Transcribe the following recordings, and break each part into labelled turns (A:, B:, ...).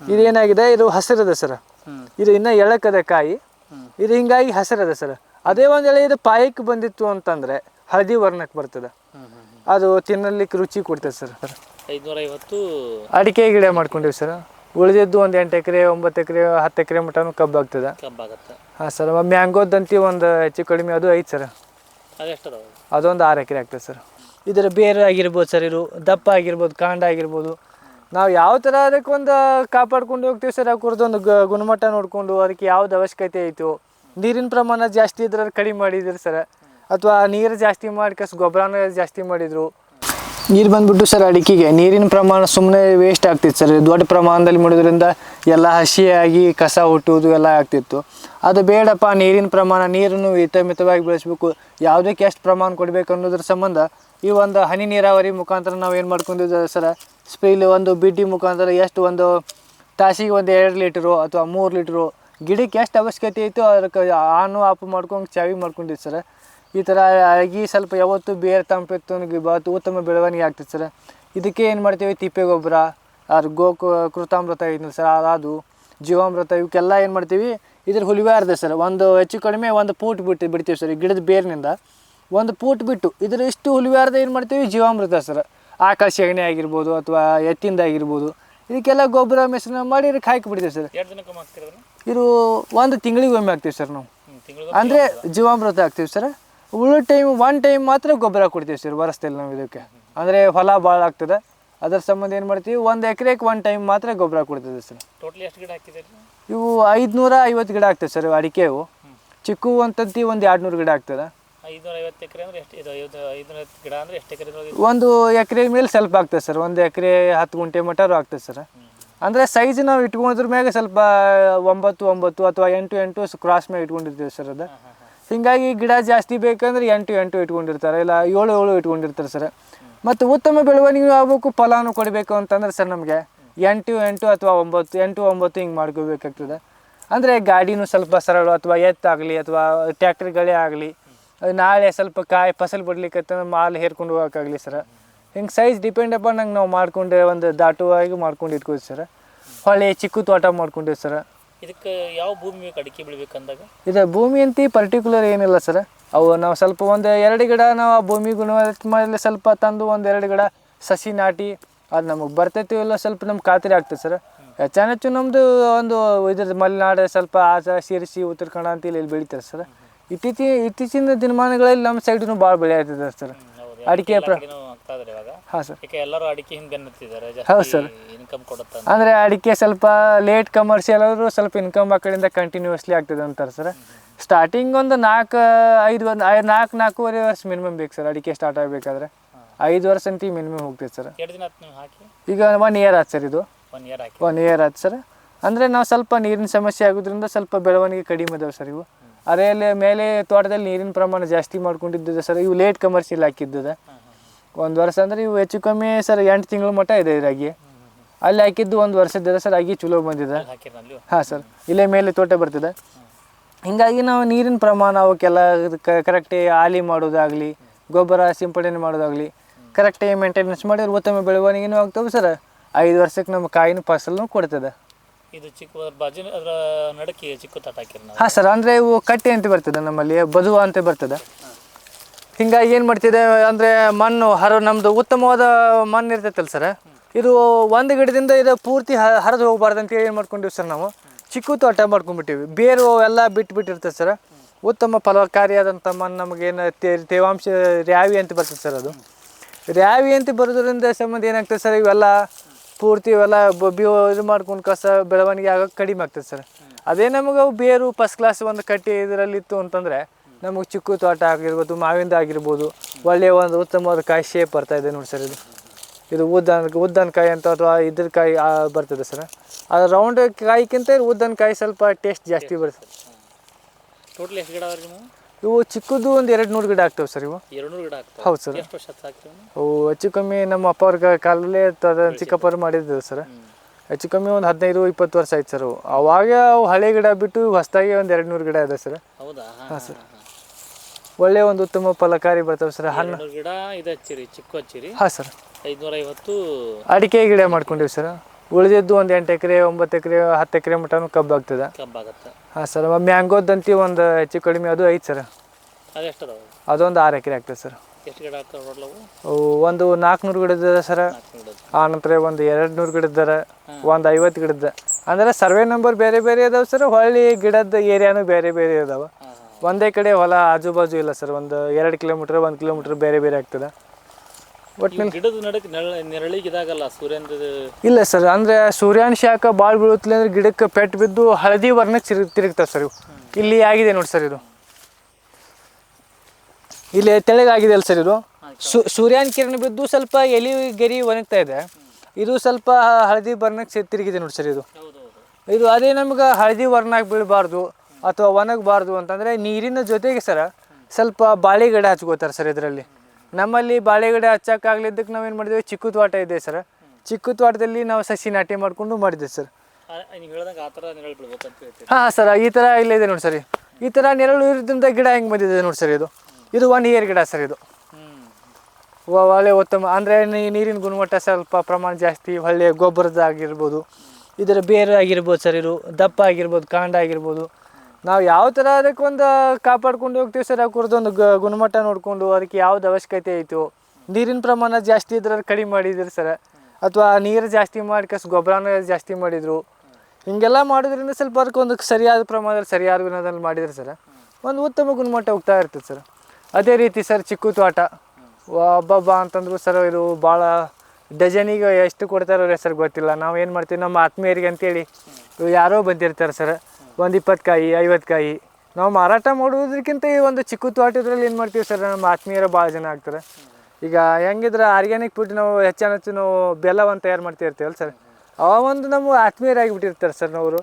A: ಇದೇನಾಗಿದೆ ಇದು ಹಸಿರದ ಸರ್ ಇದು ಇನ್ನ ಎಳಕದ ಕಾಯಿ. ಇದು ಹಿಂಗಾಗಿ ಹಸಿರದ ಸರ್ ಅದೇ ಒಂದ್ ಎಳೆ ಇದು ಪಾಯಕ್ಕೆ ಬಂದಿತ್ತು ಅಂತಂದ್ರೆ ಹಳದಿ ವರ್ಣಕ್ಕೆ ಬರ್ತದೆ. ಅದು ತಿನ್ನಲಿಕ್ಕೆ ರುಚಿ ಕೊಡ್ತದೆ ಸರ್.
B: ಐದುನೂರ ಐವತ್ತು
A: ಅಡಿಕೆ ಗಿಡ ಮಾಡ್ಕೊಂಡಿವಿ ಸರ್. ಉಳಿದಿದ್ದು ಒಂದು ಎಂಟು ಎಕರೆ ಒಂಬತ್ತು ಎಕರೆ ಹತ್ತು ಎಕರೆ ಮಟನು ಕಬ್ಬು ಆಗ್ತದೆ ಹಾ ಸರ್ ಮ್ಯಾಂಗೋದಂತಿ ಒಂದು ಹೆಚ್ಚು ಕಡಿಮೆ ಅದು ಐತ್ ಸರ್. ಅದೊಂದು ಆರು ಎಕರೆ ಆಗ್ತದೆ ಸರ್. ಇದರ ಬೇರೆ ಆಗಿರ್ಬೋದು ಸರ್ ಇದು ದಪ್ಪ ಆಗಿರ್ಬೋದು ಕಾಂಡ ಆಗಿರ್ಬೋದು ನಾವು ಯಾವ ಥರ ಅದಕ್ಕೆ ಒಂದು ಕಾಪಾಡ್ಕೊಂಡು ಹೋಗ್ತೀವಿ ಸರ್? ಅವ್ರದ್ದೊಂದು ಗ, ಗುಣಮಟ್ಟ ನೋಡಿಕೊಂಡು ಅದಕ್ಕೆ ಯಾವ್ದು ಅವಶ್ಯಕತೆ ಐತೋ? ನೀರಿನ ಪ್ರಮಾಣ ಜಾಸ್ತಿ ಇದ್ರೆ ಕಡಿಮೆ ಮಾಡಿದ್ರು ಸರ್. ಅಥವಾ ನೀರು ಜಾಸ್ತಿ ಮಾಡಿ ಕಸ್ ಗೊಬ್ಬರನ ಜಾಸ್ತಿ ಮಾಡಿದರು. ನೀರು ಬಂದ್ಬಿಟ್ಟು ಸರ್ ಅಡಿಕೆಗೆ ನೀರಿನ ಪ್ರಮಾಣ ಸುಮ್ಮನೆ ವೇಸ್ಟ್ ಆಗ್ತಿತ್ತು ಸರ್. ದೊಡ್ಡ ಪ್ರಮಾಣದಲ್ಲಿ ಮಾಡೋದ್ರಿಂದ ಎಲ್ಲ ಹಸಿಯಾಗಿ ಕಸ ಹುಟ್ಟುವುದು ಎಲ್ಲ ಆಗ್ತಿತ್ತು. ಅದು ಬೇಡಪ್ಪ, ನೀರಿನ ಪ್ರಮಾಣ ನೀರನ್ನು ಹಿತಮಿತವಾಗಿ ಬೆಳೆಸಬೇಕು. ಯಾವುದಕ್ಕೆ ಎಷ್ಟು ಪ್ರಮಾಣ ಕೊಡಬೇಕು ಅನ್ನೋದ್ರ ಸಂಬಂಧ ಈ ಒಂದು ಹನಿ ನೀರಾವರಿ ಮುಖಾಂತರ ನಾವು ಏನು ಮಾಡ್ಕೊಂಡಿದ್ದೇವೆ ಸರ್? ಸ್ಪ್ರೀಲ್ ಒಂದು ಬಿಡ್ಡಿ ಮುಖಾಂತರ ಎಷ್ಟು ಒಂದು ತಾಸಿಗೆ ಒಂದು ಎರಡು ಲೀಟ್ರು ಅಥವಾ ಮೂರು ಲೀಟ್ರು ಗಿಡಕ್ಕೆ ಎಷ್ಟು ಅವಶ್ಯಕತೆ ಐತೋ ಅದಕ್ಕೆ ಆನು ಆಫ್ ಮಾಡ್ಕೊಂಡು ಚಾವಿ ಮಾಡ್ಕೊಂಡಿದ್ದು ಸರ್. ಈ ಥರ ಆಗಿ ಸ್ವಲ್ಪ ಯಾವತ್ತು ಬೇರೆ ತಂಪಿತ್ತು ಬಾತು ಉತ್ತಮ ಬೆಳವಣಿಗೆ ಆಗ್ತದೆ ಸರ್. ಇದಕ್ಕೆ ಏನು ಮಾಡ್ತೀವಿ? ತಿಪ್ಪೆ ಗೊಬ್ಬರ ಅದು ಗೋಕು ಕೃತಾಮೃತ ಐತಿ ಸರ್ ಅದು ಜೀವಾಮೃತ ಇವಕ್ಕೆಲ್ಲ ಏನು ಮಾಡ್ತೀವಿ? ಇದ್ರ ಹುಲಿವಾರ್ದೆ ಸರ್. ಒಂದು ಹೆಚ್ಚು ಕಡಿಮೆ ಒಂದು ಪೂಟ್ ಬಿಟ್ಟು ಬಿಡ್ತೀವಿ ಸರ್ ಗಿಡದ ಬೇರಿನಿಂದ. ಒಂದು ಪೂಟ್ ಬಿಟ್ಟು ಇದರ ಇಷ್ಟು ಹುಲಿವಾರದ ಏನು ಮಾಡ್ತೀವಿ? ಜೀವಾಮೃತ ಸರ್. ಆಕಾಶ ಸೆಗಣಿ ಆಗಿರ್ಬೋದು ಅಥವಾ ಎತ್ತಿಂದ ಆಗಿರ್ಬೋದು. ಇದಕ್ಕೆಲ್ಲ ಗೊಬ್ಬರ ಮಿಶ್ರಣ ಮಾಡಿ ಇದಕ್ಕೆ ಹಾಕಿ ಬಿಡ್ತೀವಿ ಸರ್ ಇದು ಒಂದು ತಿಂಗಳಿಗೆ ಒಮ್ಮೆ ಹಾಕ್ತೀವಿ ಸರ್ ನಾವು. ಅಂದರೆ ಜೀವಾಮೃತ ಹಾಕ್ತೀವಿ ಸರ್. ಉಳಿದ ಟೈಮ್ ಒನ್ ಟೈಮ್ ಮಾತ್ರ ಗೊಬ್ಬರ ಕೊಡ್ತೀವಿ ಸರ್ ಬರಸ್ತಿಲ್ಲ ನಾವು ಇದಕ್ಕೆ. ಅಂದರೆ ಹೊಲ ಭಾಳ ಆಗ್ತದೆ. ಅದರ ಸಂಬಂಧ ಏನು ಮಾಡ್ತೀವಿ? ಒಂದು ಎಕರೆಗೆ ಒನ್ ಟೈಮ್ ಮಾತ್ರ ಗೊಬ್ಬರ ಕೊಡ್ತದೆ ಸರ್.
B: ಟೋಟಲಿ ಎಷ್ಟು ಗಿಡ ಹಾಕಿದ್ದೀರಿ
A: ಇವು ಐದುನೂರ ಐವತ್ತು ಗಿಡ ಆಗ್ತದೆ ಸರ್ ಅಡಿಕೆವು ಚಿಕ್ಕು ಅಂತಂತಿ ಒಂದು ಎರಡು ನೂರು ಗಿಡ ಆಗ್ತದೆ.
B: ಐವತ್ತು ಎಕರೆ ಅಂದ್ರೆ ಎಷ್ಟು? ಇದು ಐದು ಐದುನೂರ ಐವತ್ತು ಗಿಡ ಅಂದ್ರೆ ಎಷ್ಟು ಎಕರೆ
A: ಒಂದು ಎಕರೆ ಮೇಲೆ ಸ್ವಲ್ಪ ಆಗ್ತದೆ ಸರ್. ಒಂದು ಎಕರೆ ಹತ್ತು ಗುಂಟೆ ಮಟರು ಆಗ್ತದೆ ಸರ್. ಅಂದರೆ ಸೈಜ್ ನಾವು ಇಟ್ಕೊಂಡಿದ್ರ ಮ್ಯಾಗೆ ಸ್ವಲ್ಪ ಒಂಬತ್ತು ಒಂಬತ್ತು ಅಥವಾ ಎಂಟು ಎಂಟು ಕ್ರಾಸ್ ಮ್ಯಾಗ ಇಟ್ಕೊಂಡಿರ್ತೀವಿ ಸರ್ ಅದು. ಹಿಂಗಾಗಿ ಗಿಡ ಜಾಸ್ತಿ ಬೇಕಂದ್ರೆ ಎಂಟು ಎಂಟು ಇಟ್ಕೊಂಡಿರ್ತಾರೆ. ಇಲ್ಲ ಏಳು ಏಳು ಇಟ್ಕೊಂಡಿರ್ತಾರೆ ಸರ್. ಮತ್ತು ಉತ್ತಮ ಬೆಳವಣಿಗೆ ಆಗಬೇಕು ಫಲಾನು ಕೊಡಬೇಕು ಅಂತಂದ್ರೆ ಸರ್ ನಮಗೆ ಎಂಟು ಎಂಟು ಅಥವಾ ಒಂಬತ್ತು ಎಂಟು ಒಂಬತ್ತು ಹಿಂಗೆ ಮಾಡ್ಕೋಬೇಕಾಗ್ತದೆ. ಅಂದರೆ ಗಾಡಿನೂ ಸ್ವಲ್ಪ ಸರಳ ಅಥವಾ ಎತ್ತಾಗಲಿ ಅಥವಾ ಟ್ಯಾಕ್ಟ್ರಿಗಳೇ ಆಗಲಿ ನಾಳೆ ಸ್ವಲ್ಪ ಕಾಯಿ ಫಸಲು ಬಿಡ್ಲಿಕ್ಕೆ ಮಾಲ್ ಹೇರ್ಕೊಂಡು ಹೋಗೋಕ್ಕಾಗಲಿ ಸರ್. ಹಿಂಗೆ ಸೈಜ್ ಡಿಪೆಂಡ್ ಅಪಾನ್ ನಂಗೆ ನಾವು ಮಾಡ್ಕೊಂಡೆ ಒಂದು ದಾಟುವಾಗಿ ಮಾಡ್ಕೊಂಡು ಇಟ್ಕೋದು ಸರ್. ಹೊಳೆ ಚಿಕ್ಕ ತೋಟ ಮಾಡ್ಕೊಂಡಿವಿ ಸರ್.
B: ಇದಕ್ಕೆ ಯಾವ ಭೂಮಿ ಬೇಕು ಅಡಿಕೆ ಬೆಳಿಬೇಕಂದಾಗ
A: ಇದು ಭೂಮಿ ಅಂತ ಪರ್ಟಿಕ್ಯುಲರ್ ಏನಿಲ್ಲ ಸರ್. ಅವು ನಾವು ಸ್ವಲ್ಪ ಒಂದು ಎರಡು ಗಿಡ ನಾವು ಆ ಭೂಮಿ ಗುಣಮಟ್ಟ ಮೇಲೆ ಸ್ವಲ್ಪ ತಂದು ಒಂದು ಎರಡು ಗಿಡ ಸಸಿ ನಾಟಿ ಅದು ನಮಗೆ ಬರ್ತೈತಿ ಇಲ್ಲ ಸ್ವಲ್ಪ ನಮ್ಗೆ ಖಾತ್ರಿ ಆಗ್ತದೆ ಸರ್. ಹೆಚ್ಚಾನೆಚ್ಚು ನಮ್ಮದು ಒಂದು ಇದ್ರದ್ದು ಮಲೆನಾಡು ಸ್ವಲ್ಪ ಆಸ ಸಿರಿಸಿ ಉತ್ತರ ಕನ್ನಡ ಅಂತ ಇಲ್ಲಿ ಬೆಳಿತಾರೆ ಸರ್. ಇತ್ತೀಚಿನ ಇತ್ತೀಚಿನ ದಿನಮಾನಗಳಲ್ಲಿ ನಮ್ಮ ಸೈಡ್ನು ಭಾಳ ಬೆಳೆ ಆಗ್ತದೆ ಸರ್. ಅಡಿಕೆ ಪ್ರ ಹಾಂ ಸರ್.
B: ಎಲ್ಲರೂ ಅಡಿಕೆ ಹಿಂದೆ
A: ಹೌದು ಅಂದರೆ ಅಡಿಕೆ ಸ್ವಲ್ಪ ಲೇಟ್ ಕಮರ್ಷಿಯಲ್ ಆದರೂ ಸ್ವಲ್ಪ ಇನ್ಕಮ್ ಆ ಕಡೆಯಿಂದ ಕಂಟಿನ್ಯೂಸ್ಲಿ ಆಗ್ತದೆ ಅಂತಾರೆ ಸರ್. ಸ್ಟಾರ್ಟಿಂಗ್ ಒಂದು ನಾಲ್ಕು ಐದು ಒಂದು ನಾಲ್ಕು ನಾಲ್ಕೂವರೆ ವರ್ಷ ಮಿನಿಮಮ್ ಬೇಕು ಸರ್ ಅಡಿಕೆ ಸ್ಟಾರ್ಟ್ ಆಗಬೇಕಾದ್ರೆ. ಐದು ವರ್ಷ ಅಂತ ಮಿನಿಮಮ್ ಹೋಗ್ತೈತೆ ಸರ್. ಈಗ ಒನ್ ಇಯರ್ ಆಯ್ತು ಸರ್ ಇದು.
B: ಒನ್ ಇಯರ್ ಹಾಕಿ.
A: ಒನ್ ಇಯರ್ ಆಯ್ತು ಸರ್. ಅಂದರೆ ನಾವು ಸ್ವಲ್ಪ ನೀರಿನ ಸಮಸ್ಯೆ ಆಗೋದ್ರಿಂದ ಸ್ವಲ್ಪ ಬೆಳವಣಿಗೆ ಕಡಿಮೆ ಇದಾವೆ ಸರ್ ಇವು. ಅದೇ ಮೇಲೆ ತೋಟದಲ್ಲಿ ನೀರಿನ ಪ್ರಮಾಣ ಜಾಸ್ತಿ ಮಾಡ್ಕೊಂಡಿದ್ದಿದೆ ಸರ್. ಇವು ಲೇಟ್ ಕಮರ್ಷಿಯಲ್ ಹಾಕಿದ್ದದ. ಒಂದು ವರ್ಷ ಅಂದರೆ ಇವು ಹೆಚ್ಚು ಕಮ್ಮಿ ಸರ್ ಎಂಟು ತಿಂಗಳ ಮಟ್ಟ ಇದೆ ಇದ್ರಾಗಿ. ಅಲ್ಲಿ ಹಾಕಿದ್ದು ಒಂದು ವರ್ಷದ ಸರ್ ಆಗಿ ಚಲೋ ಬಂದಿದೆ. ಹಾಂ ಸರ್ ಇಲ್ಲೇ ಮೇಲೆ ತೋಟ ಬರ್ತದೆ. ಹಿಂಗಾಗಿ ನಾವು ನೀರಿನ ಪ್ರಮಾಣ ಅವಕ್ಕೆಲ್ಲ ಕರೆಕ್ಟಾಗಿ ಆಲಿ ಮಾಡೋದಾಗಲಿ ಗೊಬ್ಬರ ಸಿಂಪಡಣೆ ಮಾಡೋದಾಗಲಿ ಕರೆಕ್ಟಾಗಿ ಮೇಂಟೆನೆನ್ಸ್ ಮಾಡಿದ್ರೆ ಉತ್ತಮ ಬೆಳವಣಿಗೆನೂ ಆಗ್ತವೆ ಸರ್. ಐದು ವರ್ಷಕ್ಕೆ ನಮ್ಮ ಕಾಯಿನ ಫಸಲನ್ನು ಕೊಡ್ತದೆ.
B: ಇದು ಚಿಕ್ಕ ಬಾಜು ಅದರ ನಡಕ್ಕೆ ಚಿಕ್ಕ ತಾಟ ನಾವು.
A: ಹಾಂ ಸರ್, ಅಂದರೆ ಇವು ಕಟ್ಟೆ ಅಂತ ಬರ್ತದೆ ನಮ್ಮಲ್ಲಿ, ಬದುವ ಅಂತ ಬರ್ತದೆ. ಹಿಂಗಾಗಿ ಏನು ಮಾಡ್ತಿದೆ ಅಂದರೆ ಮಣ್ಣು, ಹರ ನಮ್ಮದು ಉತ್ತಮವಾದ ಮಣ್ಣು ಇರ್ತೈತಲ್ಲ ಸರ್. ಇದು ಒಂದು ಗಿಡದಿಂದ ಇದು ಪೂರ್ತಿ ಹರಿದು ಹೋಗ್ಬಾರ್ದು ಅಂತೇಳಿ ಏನು ಮಾಡ್ಕೊಂಡಿವಿ ಸರ್ ನಾವು. ಚಿಕ್ಕ ತೋಟ ಮಾಡ್ಕೊಂಡ್ಬಿಟ್ಟಿವಿ. ಬೇರು ಎಲ್ಲ ಬಿಟ್ಟು ಬಿಟ್ಟಿರ್ತದೆ ಸರ್. ಉತ್ತಮ ಫಲಕಾರಿಯಾದಂಥ ಮಣ್ಣು ನಮಗೇನು ತೇವಾಂಶ ರ್ಯಾವಿ ಅಂತ ಬರ್ತದೆ ಸರ್ ಅದು. ರ್ಯಾವಿ ಅಂತ ಬರೋದ್ರಿಂದ ಸಂಬಂಧ ಏನಾಗ್ತದೆ ಸರ್, ಇವೆಲ್ಲ ಪೂರ್ತಿ ಇವೆಲ್ಲ ಇದು ಮಾಡ್ಕೊಂಡು ಕಸ ಬೆಳವಣಿಗೆ ಆಗೋಕೆ ಕಡಿಮೆ ಆಗ್ತದೆ ಸರ್. ಅದೇ ನಮಗೆ ಅವು ಬೇರು ಫಸ್ಟ್ ಕ್ಲಾಸ್ ಒಂದು ಕಟ್ಟಿ ಇದರಲ್ಲಿ ಇತ್ತು ಅಂತಂದರೆ ನಮಗೆ ಚಿಕ್ಕ ತೋಟ ಆಗಿರ್ಬೋದು ಮಾವಿಂದ ಆಗಿರ್ಬೋದು ಒಳ್ಳೆಯ ಒಂದು ಉತ್ತಮವಾದ ಕಾಯಿ ಶೇಪ್ ಬರ್ತಾ ಇದೆ ನೋಡಿ ಸರ್ ಇದು. ಇದು ಉದ್ದನ ಉದ್ದನ ಕಾಯಿ ಅಂತ ಅಥವಾ ಇದ್ರ ಕಾಯಿ ಬರ್ತದೆ ಸರ್. ಅದು ರೌಂಡ್ ಕಾಯಿಗಿಂತ ಉದ್ದನ ಕಾಯಿ ಸ್ವಲ್ಪ ಟೇಸ್ಟ್ ಜಾಸ್ತಿ ಬರ್ತದೆ.
B: ಟೋಟಲ್ ಎಷ್ಟು ಗಿಡ
A: ಇವು ಚಿಕ್ಕದು ಒಂದು ಎರಡು ನೂರು ಗಿಡ ಆಗ್ತವೆ ಸರ್ ಇವು.
B: ಎರಡು ನೂರು ಗಿಡ ಆಗ್ತವೆ.
A: ಹೌದು ಸರ್.
B: ಎಷ್ಟು ವರ್ಷ
A: ಅವು ಹೆಚ್ಚು ಕಮ್ಮಿ ನಮ್ಮ ಅಪ್ಪ ಅವ್ರ ಕಾಲಲ್ಲೇ ಚಿಕ್ಕಪ್ಪ ಚಿಕ್ಕಪ್ಪರು ಮಾಡಿದ್ದು ಸರ್. ಹೆಚ್ಚು ಕಮ್ಮಿ ಒಂದು ಹದಿನೈದು ಇಪ್ಪತ್ತು ವರ್ಷ ಆಯ್ತು ಸರ್ ಅವು ಅವಾಗ ಅವು ಹಳೆ ಗಿಡ ಬಿಟ್ಟು ಹೊಸದಾಗಿ ಒಂದು ಎರಡು ನೂರು ಗಿಡ ಇದೆ ಸರ್.
B: ಹೌದಾ? ಹಾಂ ಸರ್.
A: ಒಳ್ಳೆ ಒಂದು ಉತ್ತಮ ಫಲಕಾರಿ ಬರ್ತವೆ ಸರ್. ಹಣ್ಣು.
B: ಗಿಡ ಇದು ಹಚ್ಚಿರಿ ಚಿಕ್ಕ ಹಚ್ಚಿರಿ.
A: ಹಾಂ ಸರ್.
B: ಐದುನೂರ ಐವತ್ತು
A: ಅಡಿಕೆ ಗಿಡ ಮಾಡ್ಕೊಂಡಿವಿ ಸರ್. ಉಳಿದಿದ್ದು ಒಂದು ಎಂಟು ಎಕರೆ ಒಂಬತ್ತು ಎಕರೆ ಹತ್ತು ಎಕರೆ ಮಟನೂ ಕಬ್ಬು ಆಗ್ತದೆ
B: ಕಬ್ಬಾಗತ್ತೆ.
A: ಹಾಂ ಸರ್ ಮ್ಯಾಂಗೋದಂತಿ ಒಂದು ಹೆಚ್ಚು ಕಡಿಮೆ ಅದು ಐತೆ ಸರ್.
B: ಅದೆಷ್ಟು ಅದಾವೆ
A: ಅದೊಂದು ಆರು ಎಕರೆ ಆಗ್ತದೆ ಸರ್.
B: ಎಷ್ಟು ಗಿಡ ಆಗ್ತಾವೆ ಟೋಟಲ್ ಅವು?
A: ಅವು ಒಂದು ನಾಲ್ಕುನೂರು ಗಿಡದ ಸರ. ಆ ನಂತರ ಒಂದು ಎರಡು ನೂರು ಗಿಡದ್ದಾರ ಒಂದು ಐವತ್ತು ಗಿಡದ ಅಂದ್ರೆ ಸರ್ವೆ ನಂಬರ್ ಬೇರೆ ಬೇರೆ ಅದಾವ ಸರ್ ಹೊಳ್ಳಿ ಗಿಡದ ಏರಿಯಾನು ಬೇರೆ ಬೇರೆ ಅದಾವೆ. ಒಂದೇ ಕಡೆ ಹೊಲ ಆಜು ಬಾಜು ಇಲ್ಲ ಸರ್ ಒಂದು ಎರಡು ಕಿಲೋಮೀಟ್ರ್ ಒಂದು ಕಿಲೋಮೀಟ್ರ್ ಬೇರೆ ಬೇರೆ ಆಗ್ತದೆ. ಒಟ್ಟಿನಲ್ಲಿ
B: ಗಿಡದ ನೆರಳಿಗೆ ಇದಾಗಲ್ಲ ಸೂರ್ಯನ
A: ಇಲ್ಲ ಸರ್ ಅಂದರೆ ಸೂರ್ಯನ ಶಾಖ ಭಾಳ ಬೀಳುತ್ತಿಲ್ಲ ಅಂದ್ರೆ ಗಿಡಕ್ಕೆ ಪೆಟ್ಟು ಬಿದ್ದು ಹಳದಿ ವರ್ಣಕ್ಕೆ ತಿರುಗ್ ತಿರುಗ್ತದೆ ಸರ್ ಇವು. ಇಲ್ಲಿ ಆಗಿದೆ ನೋಡಿ ಸರ್ ಇದು. ಇಲ್ಲಿ ತೆಳಗಾಗಿದೆ ಅಲ್ಲ ಸರ್ ಇದು. ಸು ಸೂರ್ಯನ ಕಿರಣ ಬಿದ್ದು ಸ್ವಲ್ಪ ಎಲಿ ಗೆರಿ ಒಣಗ್ತಾ ಇದೆ. ಇದು ಸ್ವಲ್ಪ ಹಳದಿ ವರ್ಣಕ್ಕೆ ತಿರುಗಿದೆ ನೋಡಿ ಸರ್ ಇದು. ಇದು ಅದೇ ನಮ್ಗೆ ಹಳದಿ ವರ್ಣಕ್ಕೆ ಬೀಳಬಾರ್ದು ಅಥವಾ ಒಣಗಬಾರ್ದು ಅಂತಂದರೆ ನೀರಿನ ಜೊತೆಗೆ ಸರ ಸ್ವಲ್ಪ ಬಾಳೆ ಗಿಡ ಹಚ್ಕೋತಾರೆ ಸರ್ ಇದರಲ್ಲಿ. ನಮ್ಮಲ್ಲಿ ಬಾಳೆ ಗಿಡ ನಾವು ಏನು ಮಾಡಿದ್ವಿ? ಚಿಕ್ಕ ತೋಟ ಇದೆ ಸರ್. ಚಿಕ್ಕ ತೋಟದಲ್ಲಿ ನಾವು ಸಸಿ ನಾಟಿ ಮಾಡಿಕೊಂಡು ಮಾಡಿದ್ವಿ ಸರ್. ಹಾಂ ಸರ್ ಈ ಥರ ಇಲ್ಲ ಇದೆ ನೋಡಿ ಸರ್. ಈ ಥರ ನೆರಳು ಇರೋದ್ರಿಂದ ಗಿಡ ಹೆಂಗೆ ಬಂದಿದೆ ನೋಡಿ ಸರ್ ಇದು. ಇದು ಒನ್ ಇಯರ್ ಗಿಡ ಸರ್ ಇದು. ಒಳ್ಳೆ ಉತ್ತಮ ಅಂದರೆ ನೀರಿನ ಗುಣಮಟ್ಟ ಸ್ವಲ್ಪ ಪ್ರಮಾಣ ಜಾಸ್ತಿ ಒಳ್ಳೆಯ ಗೊಬ್ಬರದಾಗಿರ್ಬೋದು ಇದರ ಬೇರೆ ಆಗಿರ್ಬೋದು ಸರ್ ಇದು ದಪ್ಪ ಆಗಿರ್ಬೋದು ಕಾಂಡ ಆಗಿರ್ಬೋದು. ನಾವು ಯಾವ ಥರ ಅದಕ್ಕೆ ಒಂದು ಕಾಪಾಡ್ಕೊಂಡು ಹೋಗ್ತೀವಿ ಸರ್? ಕುರ್ದೊಂದು ಗ, ಗುಣಮಟ್ಟ ನೋಡಿಕೊಂಡು ಅದಕ್ಕೆ ಯಾವ್ದು ಅವಶ್ಯಕತೆ ಐತೋ? ನೀರಿನ ಪ್ರಮಾಣ ಜಾಸ್ತಿ ಇದ್ರೆ ಕಡಿಮೆ ಮಾಡಿದ್ರು ಸರ್. ಅಥವಾ ನೀರು ಜಾಸ್ತಿ ಮಾಡಿ ಕಸ್ ಗೊಬ್ಬರನ ಜಾಸ್ತಿ ಮಾಡಿದರು. ಹಿಂಗೆಲ್ಲ ಮಾಡೋದ್ರಿಂದ ಸ್ವಲ್ಪ ಅದಕ್ಕೆ ಒಂದು ಸರಿಯಾದ ಪ್ರಮಾಣದಲ್ಲಿ, ಸರಿಯಾದ ಗುಣದಲ್ಲಿ ಮಾಡಿದ್ರೆ ಸರ್. ಒಂದು ಉತ್ತಮ ಗುಣಮಟ್ಟ ಹೋಗ್ತಾ ಇರ್ತದೆ ಸರ್. ಅದೇ ರೀತಿ ಸರ್ ಚಿಕ್ಕು ತೋಟ. ಒಬ್ಬೊಬ್ಬ ಅಂತಂದ್ರು ಸರ್ ಇದು ಭಾಳ ಡಜನಿಗೆ ಎಷ್ಟು ಕೊಡ್ತಾರೋ ಸರ್ ಗೊತ್ತಿಲ್ಲ. ನಾವು ಏನು ಮಾಡ್ತೀವಿ? ನಮ್ಮ ಆತ್ಮೀಯರಿಗೆ ಅಂತೇಳಿ. ಯಾರೋ ಬಂದಿರ್ತಾರೆ ಸರ್. ಒಂದು ಇಪ್ಪತ್ತು ಕಾಯಿ ಐವತ್ತು ಕಾಯಿ. ನಾವು ಮಾರಾಟ ಮಾಡುವುದಕ್ಕಿಂತ ಈ ಒಂದು ಚಿಕ್ಕು ತೋಟದ್ರಲ್ಲಿ ಏನು ಮಾಡ್ತೀವಿ ಸರ್ ನಮ್ಮ ಆತ್ಮೀಯರು ಭಾಳ ಜನ ಆಗ್ತಾರೆ. ಈಗ ಹೆಂಗಿದ್ರೆ ಆರ್ಗ್ಯಾನಿಕ್ ಫುಡ್ ನಾವು ಹೆಚ್ಚಾನ ಹೆಚ್ಚು ನಾವು ಬೆಲ್ಲವನ್ನು ತಯಾರು ಮಾಡ್ತಿರ್ತೀವಲ್ಲ ಸರ್ ಆ ಒಂದು ನಮ್ಮ ಆತ್ಮೀಯರಾಗಿ ಬಿಟ್ಟಿರ್ತಾರೆ ಸರ್ ನಾವು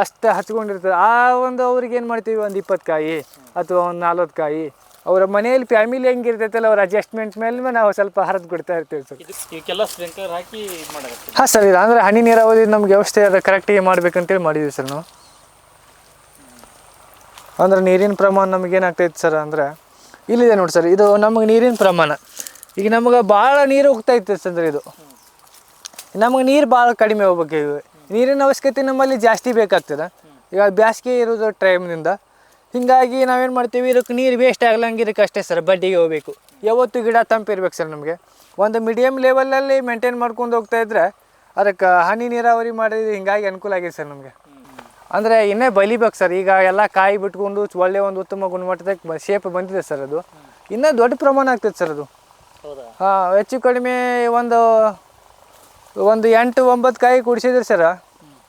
A: ಅಷ್ಟು ಹಚ್ಕೊಂಡಿರ್ತಾರೆ. ಆ ಒಂದು ಅವ್ರಿಗೆ ಏನು ಮಾಡ್ತೀವಿ ಒಂದು ಇಪ್ಪತ್ತು ಕಾಯಿ ಅಥವಾ ಒಂದು ನಲ್ವತ್ತು ಕಾಯಿ. ಅವರ ಮನೆಯಲ್ಲಿ ಫ್ಯಾಮಿಲಿ ಹೆಂಗಿರ್ತೈತಲ್ಲ ಅವ್ರ ಅಡ್ಜಸ್ಟ್ಮೆಂಟ್ ಮೇಲೆ ನಾವು ಸ್ವಲ್ಪ ಹರಿದು ಕೊಡ್ತಾ ಇರ್ತೀವಿ ಸರ್.
B: ಸ್ಪ್ರಿಂಕ್ಲರ್ ಹಾಕಿ
A: ಹಾಂ ಸರ್ ಇದು ಅಂದರೆ ಹನಿ ನೀರಾವರಿ ನಮ್ಗೆ ವ್ಯವಸ್ಥೆ ಅದು ಕರೆಕ್ಟಾಗಿ ಮಾಡ್ಬೇಕಂತೇಳಿ ಮಾಡಿದ್ವಿ ಸರ್ ನಾವು. ಅಂದ್ರೆ ನೀರಿನ ಪ್ರಮಾಣ ನಮ್ಗೆ ಏನಾಗ್ತೈತೆ ಸರ್ ಅಂದ್ರೆ, ಇಲ್ಲಿದೆ ನೋಡಿ ಸರ್, ಇದು ನಮಗೆ ನೀರಿನ ಪ್ರಮಾಣ. ಈಗ ನಮಗೆ ಭಾಳ ನೀರು ಹೋಗ್ತಾ ಸರ್ ಇದು. ನಮಗೆ ನೀರು ಭಾಳ ಕಡಿಮೆ ಹೋಗ್ಬೇಕು ನೀರಿನ ಅವಶ್ಯಕತೆ ನಮ್ಮಲ್ಲಿ ಜಾಸ್ತಿ ಬೇಕಾಗ್ತದೆ. ಈಗ ಬೇಸಿಗೆ ಇರೋದು ಟೈಮ್ನಿಂದ ಹೀಗಾಗಿ ನಾವೇನು ಮಾಡ್ತೀವಿ, ಇದಕ್ಕೆ ನೀರು ವೇಸ್ಟ್ ಆಗ್ಲಂಗೆ ಇದಕ್ಕೆ ಅಷ್ಟೇ ಸರ್, ಬಡ್ಡಿಗೆ ಹೋಗ್ಬೇಕು. ಯಾವತ್ತು ಗಿಡ ತಂಪಿರ್ಬೇಕು ಸರ್ ನಮಗೆ. ಒಂದು ಮೀಡಿಯಮ್ ಲೆವೆಲಲ್ಲಿ ಮೇಂಟೈನ್ ಮಾಡ್ಕೊಂಡು ಹೋಗ್ತಾ ಇದ್ರೆ, ಅದಕ್ಕೆ ಹನಿ ನೀರಾವರಿ ಮಾಡಿದ್ರೆ ಹಿಂಗಾಗಿ ಅನುಕೂಲ ಆಗಿದೆ ಸರ್ ನಮಗೆ. ಅಂದರೆ ಇನ್ನೇ ಬಲಿಬೇಕು ಸರ್. ಈಗ ಎಲ್ಲ ಕಾಯಿ ಬಿಟ್ಕೊಂಡು ಒಳ್ಳೆ ಒಂದು ಉತ್ತಮ ಗುಣಮಟ್ಟದ ಶೇಪ್ ಬಂದಿದೆ ಸರ್ ಅದು. ಇನ್ನೂ ದೊಡ್ಡ ಪ್ರಮಾಣ ಆಗ್ತದೆ ಸರ್ ಅದು. ಹಾಂ ಹೆಚ್ಚು ಕಡಿಮೆ ಒಂದು ಒಂದು ಎಂಟು ಒಂಬತ್ತು ಕಾಯಿ ಕೂಡಿಸಿದ್ರೆ ಸರ್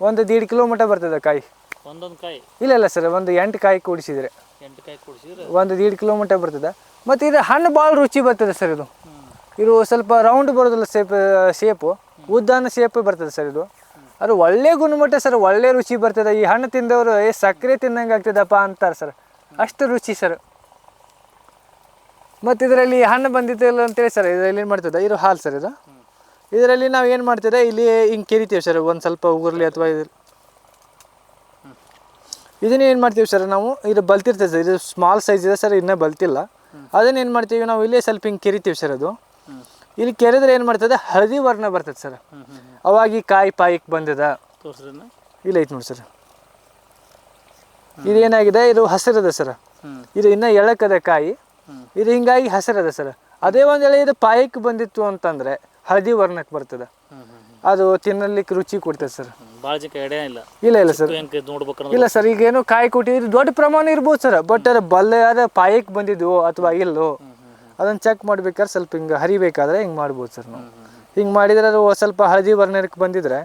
A: ಒಂದು ದೀಡ್ ಕಿಲೋಮೀಟರ್ ಬರ್ತದೆ ಕಾಯಿ.
B: ಒಂದೊಂದು ಕಾಯಿ?
A: ಇಲ್ಲ ಇಲ್ಲ ಸರ್ ಒಂದು ಎಂಟು ಕಾಯಿ ಕೂಡಿಸಿದ್ರೆ.
B: ಎಂಟು ಕಾಯಿ ಕುಡಿಸಿದ್ರೆ?
A: ಒಂದು ದೀಡ್ ಕಿಲೋಮೀಟರ್ ಬರ್ತದೆ. ಮತ್ತು ಇದು ಹಣ್ಣು ಭಾಳ ರುಚಿ ಬರ್ತದೆ ಸರ್ ಇದು. ಇದು ಸ್ವಲ್ಪ ರೌಂಡ್ ಬರೋದಿಲ್ಲ ಶೇಪ್ ಶೇಪು ಉದ್ದಾನ ಶೇಪ್ ಬರ್ತದೆ ಸರ್ ಇದು. ಅದು ಒಳ್ಳೆ ಗುಣಮಟ್ಟ ಸರ್, ಒಳ್ಳೆ ರುಚಿ ಬರ್ತದೆ. ಈ ಹಣ್ಣು ತಿಂದವರು, ಏ, ಸಕ್ಕರೆ ತಿನ್ನಂಗೆ ಆಗ್ತದಪ್ಪ ಅಂತಾರೆ ಸರ್. ಅಷ್ಟು ರುಚಿ ಸರ್. ಮತ್ತು ಇದರಲ್ಲಿ ಹಣ್ಣು ಬಂದಿದ್ದಿಲ್ಲ ಅಂತೇಳಿ ಸರ್, ಇದರಲ್ಲಿ ಏನು ಮಾಡ್ತದೆ? ಇದು ಹಾಲು ಸರ್ ಇದು. ಇದರಲ್ಲಿ ನಾವು ಏನು ಮಾಡ್ತಿದ್ದೆ ಇಲ್ಲಿ ಹಿಂಗೆ ಕೆರಿತೀವಿ ಸರ್, ಒಂದು ಸ್ವಲ್ಪ ಉಗುರ್ಲಿ ಅಥವಾ ಇದು. ಇದನ್ನ ಏನು ಮಾಡ್ತೀವಿ ಸರ್ ನಾವು? ಇದು ಬಲ್ತಿರ್ತದೆ ಸರ್, ಇದು ಸ್ಮಾಲ್ ಸೈಜ್ ಇದೆ ಸರ್, ಇನ್ನೂ ಬಲ್ತಿಲ್ಲ. ಅದನ್ನ ಏನು ಮಾಡ್ತೀವಿ? ನಾವು ಇಲ್ಲೇ ಸ್ವಲ್ಪ ಹಿಂಗೆ ಕೆರಿತೀವಿ ಸರ್ ಅದು. ಇಲ್ಲಿ ಕೆರೆದ್ರೆ ಏನು ಮಾಡ್ತದೆ? ಹಳದಿ ವರ್ಣ ಬರ್ತದೆ ಸರ್. ಅವಾಗ ಈ ಕಾಯಿ ಪಾಯಕ್ಕೆ ಬಂದಿದ. ಇಲ್ಲ ಐತೆ ನೋಡಿ ಸರ್. ಇದೇನಾಗಿದೆ ಇದು ಹಸಿರದ ಸರ್. ಇದು ಇನ್ನ ಎಳಕದ ಕಾಯಿ. ಇದು ಹಿಂಗಾಗಿ ಹಸಿರದ ಸರ್. ಅದೇ ಒಂದು ಎಳೆ ಇದು ಪಾಯಕ್ ಬಂದಿತ್ತು ಅಂತಂದ್ರೆ ಹಳದಿ ವರ್ಣಕ್ಕೆ ಬರ್ತದೆ. ಅದು ತಿನ್ನಲಿಕ್ಕೆ ರುಚಿ ಕೊಡ್ತದೆ ಸರ್.
B: ಇಲ್ಲ.
A: ಇಲ್ಲ ಇಲ್ಲ ಸರ್. ಇಲ್ಲ ಸರ್ ಈಗೇನು ಕಾಯಿ ಕೊಟ್ಟಿದ್ರು ದೊಡ್ಡ ಪ್ರಮಾಣ ಇರ್ಬೋದು ಸರ್. ಬಟ್ ಅದು ಬಲ್ಲೆ ಅದ ಪಾಯಕ್ ಬಂದಿದ್ವು ಅಥವಾ ಇಲ್ಲೋ ಅದನ್ನ ಚೆಕ್ ಮಾಡ್ಬೇಕಾದ್ರೆ ಸ್ವಲ್ಪ ಹಿಂಗ ಹರಿಬೇಕಾದ್ರೆ ಹಿಂಗ್ ಮಾಡ್ಬೋದು ಸರ್ ನಾವು. ಹಿಂಗೆ ಮಾಡಿದ್ರೆ ಅದು ಸ್ವಲ್ಪ ಹಳದಿ ವರ್ಣಕ್ಕೆ ಬಂದಿದ್ರೆ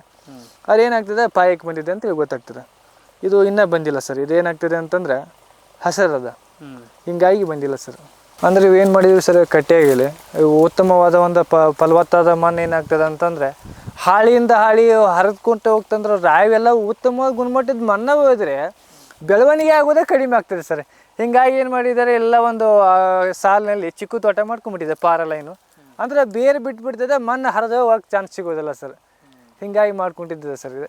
A: ಅದೇನಾಗ್ತದೆ? ಪಾಯಕ್ಕೆ ಬಂದಿದೆ ಅಂತ ಗೊತ್ತಾಗ್ತದೆ. ಇದು ಇನ್ನೂ ಬಂದಿಲ್ಲ ಸರ್. ಇದು ಏನಾಗ್ತದೆ ಅಂತಂದ್ರೆ ಹಸರದ. ಹಿಂಗಾಗಿ ಬಂದಿಲ್ಲ ಸರ್. ಅಂದ್ರೆ ಇವೇನು ಮಾಡಿದ್ವಿ ಸರ್? ಕಟ್ಟಿಯಾಗಿಲ್ಲ. ಉತ್ತಮವಾದ ಒಂದು ಪ ಫಲವತ್ತಾದ ಮಣ್ಣು ಏನಾಗ್ತದೆ ಅಂತಂದ್ರೆ ಹಾಳಿಯಿಂದ ಹಾಳಿ ಹರಿದ್ಕೊಂತ ಹೋಗ್ತಂದ್ರೆ ರಾಯವೆಲ್ಲ ಉತ್ತಮವಾದ ಗುಣಮಟ್ಟದ ಮಣ್ಣ ಹೋದ್ರೆ ಬೆಳವಣಿಗೆ ಆಗೋದೇ ಕಡಿಮೆ ಆಗ್ತದೆ ಸರ್. ಹಿಂಗಾಗಿ ಏನು ಮಾಡಿದ್ದಾರೆ? ಎಲ್ಲ ಒಂದು ಸಾಲಿನಲ್ಲಿ ಚಿಕ್ಕ ತೋಟ ಮಾಡ್ಕೊಂಡ್ಬಿಟ್ಟಿದೆ ಪಾರ ಲೈನು. ಅಂದ್ರೆ ಬೇರೆ ಬಿಟ್ಬಿಡ್ತದೆ ಮಣ್ಣು ಹರಿದು ಹೋಗಕ್ಕೆ ಚಾನ್ಸ್ ಸಿಗೋದಿಲ್ಲ ಸರ್ ಹಿಂಗಾಗಿ ಮಾಡ್ಕೊಂಡಿದ್ದೆ ಸರ್ ಇದು.